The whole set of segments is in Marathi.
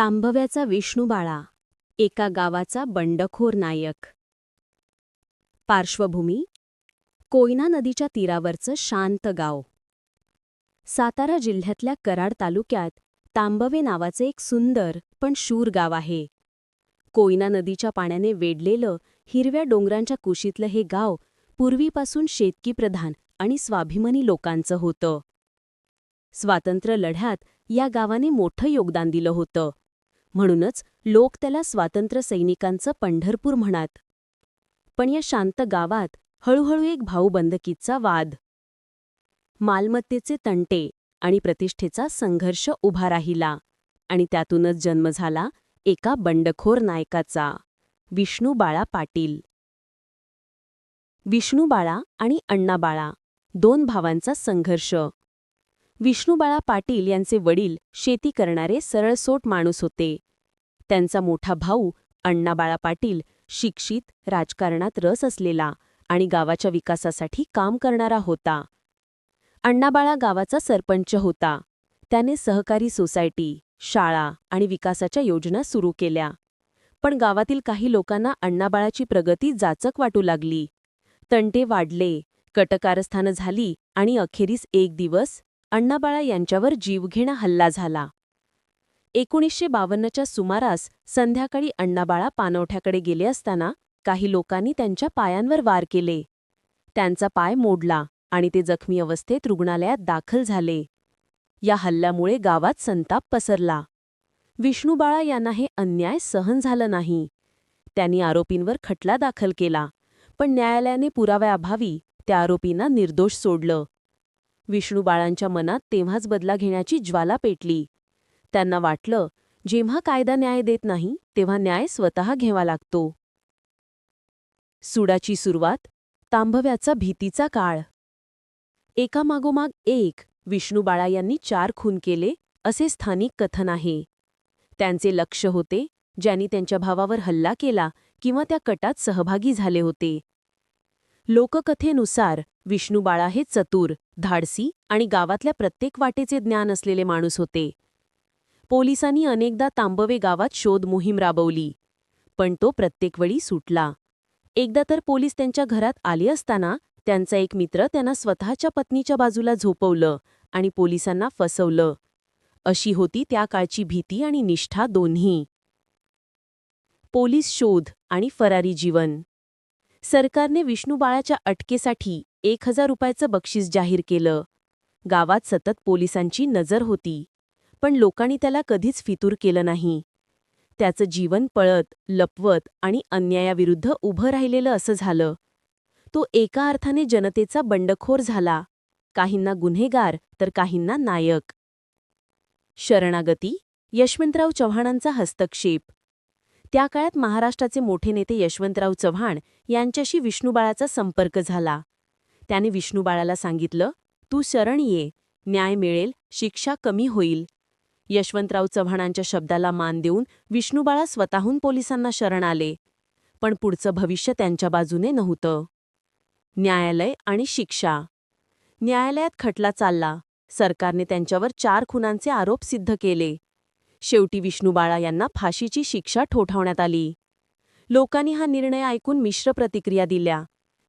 तांबव्याचा विष्णुबाळा एका गावाचा बंडखोर नायक. पार्श्वभूमी कोयना नदीच्या तीरावरचं शांत गाव. सातारा जिल्ह्यातल्या कराड तालुक्यात तांबवे नावाचे एक सुंदर पण शूर गाव आहे. कोयना नदीच्या पाण्याने वेढलेलं हिरव्या डोंगरांच्या कुशीतलं हे गाव पूर्वीपासून शेतकीप्रधान आणि स्वाभिमानी लोकांचं होतं. स्वातंत्र्य लढ्यात या गावाने मोठं योगदान दिलं होतं. म्हणूनच लोक त्याला स्वातंत्र्य सैनिकांचं पंढरपूर म्हणत. पण या शांत गावात हळूहळू एक भाऊबंदकीचा वाद. मालमत्तेचे तंटे आणि प्रतिष्ठेचा संघर्ष उभा राहिला आणि त्यातूनच जन्म झाला एका बंडखोर नायकाचा विष्णूबाळा पाटील. विष्णूबाळा आणि अण्णाबाळा दोन भावांचा संघर्ष. विष्णूबाळा पाटील यांचे वडील शेती करणारे सरळसोट माणूस होते. त्यांचा मोठा भाऊ अण्णाबाळा पाटील शिक्षित राजकारणात रस असलेला आणि गावाच्या विकासासाठी काम करणारा होता. अण्णाबाळा गावाचा सरपंच होता. त्याने सहकारी सोसायटी शाळा आणि विकासाच्या योजना सुरू केल्या. पण गावातील काही लोकांना अण्णाबाळाची प्रगती जाचक वाटू लागली. तंटे वाढले कटकारस्थानं झाली आणि अखेरीस एक दिवस अण्णाबाळा यांच्यावर जीवघेणा हल्ला झाला. एकोणीसशे बावन्नच्या सुमारास संध्याकाळी अण्णाबाळा पानवठ्याकडे गेले असताना काही लोकांनी त्यांच्या पायांवर वार केले. त्यांचा पाय मोडला आणि ते जखमी अवस्थेत रुग्णालयात दाखल झाले. या हल्ल्यामुळे गावात संताप पसरला. विष्णुबाळा यांना हे अन्याय सहन झालं नाही. त्यांनी आरोपींवर खटला दाखल केला पण न्यायालयाने पुराव्याअभावी त्या आरोपींना निर्दोष सोडलं. विष्णूबाळांच्या मनात तेव्हाच बदला घेण्याची ज्वाला पेटली. त्यांना वाटलं जेव्हा कायदा न्याय देत नाही तेव्हा न्याय स्वतः घ्यावा लागतो. सुडाची सुरुवात तांभव्याचा भीतीचा काळ. एकामागोमाग एक विष्णुबाळा यांनी चार खून केले असे स्थानिक कथन आहे. त्यांचे लक्ष होते ज्यांनी त्यांच्या भावावर हल्ला केला किंवा त्या कटात सहभागी झाले होते. लोककथेनुसार विष्णूबाळा हे चतुर धाडसी आणि गावातल्या प्रत्येक वाटेचे ज्ञान असलेले माणूस होते. पोलिसांनी अनेकदा तांबवे गावात शोध मोहीम राबवली पण तो प्रत्येक वेळी सुटला. एकदा तर पोलीस त्यांच्या घरात आले असताना त्यांचा एक मित्र त्यांना स्वतःच्या पत्नीच्या बाजूला झोपवलं आणि पोलिसांना फसवलं. अशी होती त्या काळची भीती आणि निष्ठा दोन्ही. पोलीस शोध आणि फरारी जीवन. सरकारने विष्णुबाळाच्या अटकेसाठी एक हजार रुपयाचं बक्षीस जाहीर केलं. गावात सतत पोलिसांची नजर होती पण लोकांनी त्याला कधीच फितूर केलं नाही. त्याचं जीवन पळत लपवत आणि अन्यायाविरुद्ध उभं राहिलेलं असं झालं. तो एका अर्थाने जनतेचा बंडखोर झाला. काहींना गुन्हेगार तर काहींना नायक. शरणागती यशवंतराव चव्हाणांचा हस्तक्षेप. त्या काळात महाराष्ट्राचे मोठे नेते यशवंतराव चव्हाण यांच्याशी विष्णूबाळाचा संपर्क झाला. त्याने विष्णुबाळाला सांगितलं तू शरण ये न्याय मिळेल शिक्षा कमी होईल. यशवंतराव चव्हाणांच्या शब्दाला मान देऊन विष्णुबाळा स्वतःहून पोलिसांना शरण आले. पण पुढचं भविष्य त्यांच्या बाजूने नव्हतं. न्यायालय आणि शिक्षा. न्यायालयात खटला चालला. सरकारने त्यांच्यावर चार खुनांचे आरोप सिद्ध केले. शेवटी विष्णुबाळा यांना फाशीची शिक्षा ठोठावण्यात आली. लोकांनी हा निर्णय ऐकून मिश्र प्रतिक्रिया दिल्या.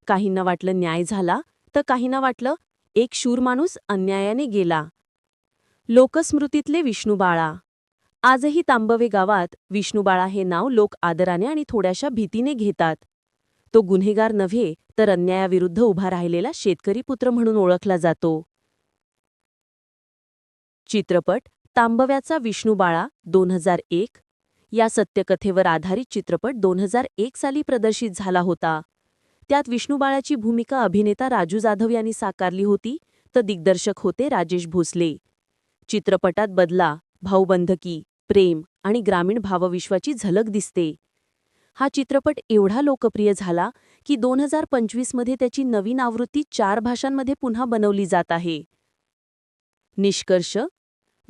काहींना वाटलं न्याय झाला तर काहींना वाटलं एक शूर माणूस अन्यायाने गेला. लोकस्मृतीतले विष्णूबाळा. आजही तांबवे गावात विष्णुबाळा हे नाव लोक आदराने आणि थोड्याशा भीतीने घेतात. तो गुन्हेगार नव्हे तर अन्यायाविरुद्ध उभा राहिलेला शेतकरी पुत्र म्हणून ओळखला जातो. चित्रपट तांबव्याचा विष्णुबाळा दोन हजार एक या सत्यकथेवर आधारित चित्रपट दोन हजार एक साली प्रदर्शित झाला होता. त्यात विष्णुबाळाची भूमिका अभिनेता राजू जाधव यांनी साकारली होती तर दिग्दर्शक होते राजेश भोसले. चित्रपटात बदला भाऊबंधकी प्रेम आणि ग्रामीण भावविश्वाची झलक दिसते. हा चित्रपट एवढा लोकप्रिय झाला की दोन हजार पंचवीसमध्ये त्याची नवीन आवृत्ती चार भाषांमध्ये पुन्हा बनवली जात आहे. निष्कर्ष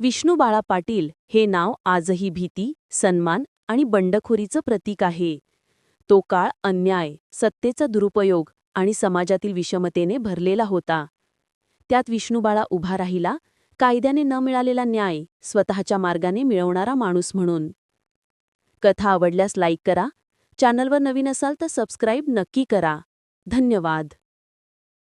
विष्णुबाळा पाटील हे नाव आजही भीती सन्मान आणि बंडखोरीचं प्रतीक आहे. तो काळ अन्याय सत्तेचा दुरुपयोग आणि समाजातील विषमतेने भरलेला होता. त्यात विष्णुबाळा उभा राहिला कायद्याने न मिळालेला न्याय स्वतःच्या मार्गाने मिळवणारा माणूस म्हणून. कथा आवडल्यास लाईक करा चॅनलवर नवीन असाल तर सबस्क्राईब नक्की करा. धन्यवाद.